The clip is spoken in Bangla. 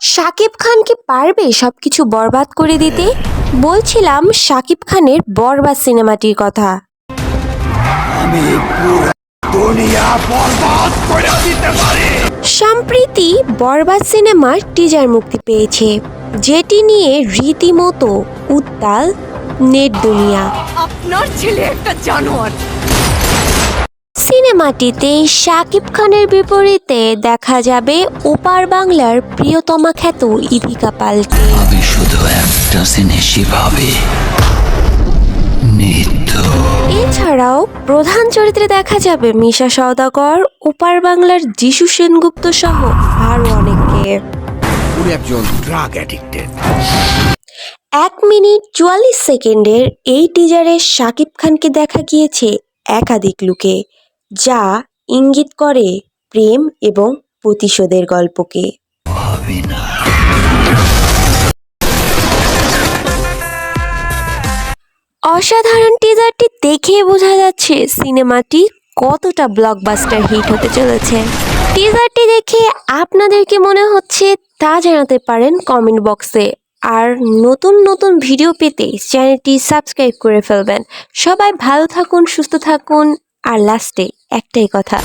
শাকিব খান কি পারবে সবকিছু বরবাদ করে দিতে? বলছিলাম শাকিব খানের বরবাদ সিনেমাটির কথা। আমি দুনিয়া বরবাদ করে দিতে পারি। সম্প্রীতি বরবাদ সিনেমার টিজার মুক্তি পেয়েছে যেটি নিয়ে রীতিমতো উত্তাল নেট দুনিয়া। আপনার ছেলে একটা জানোয়ার। সিনেমাটিতে শাকিব খানের বিপরীতে দেখা যাবে ওপার বাংলার প্রিয়তমা খ্যাত ইভিকা পালকে। আমি শুধু একটা জিনিসই ভাবি এছাড়াও প্রধান চরিত্রে দেখা যাবে মিশা সওদাগর ওপার বাংলার যিশু সেনগুপ্ত সহ আরও অনেককে। একজন ড্রাগ অ্যাডিক্টেড এক মিনিট চুয়াল্লিশ সেকেন্ডের এই টিজারে শাকিব খানকে দেখা গিয়েছে একাধিক লুকে। যা ইঙ্গিত করে প্রেম এবং প্রতিশোধের গল্পকে। অসাধারণ টিজারটি দেখে বোঝা যাচ্ছে সিনেমাটি কতটা ব্লকবাস্টার হিট হতে চলেছে। টিজারটি দেখে আপনাদের কি মনে হচ্ছে তা জানাতে পারেন কমেন্ট বক্সে আর নতুন নতুন ভিডিও পেতে চ্যানেলটি সাবস্ক্রাইব করে ফেলবেন। সবাই ভালো থাকুন, সুস্থ থাকুন, আর লাস্টে একটাই কথা।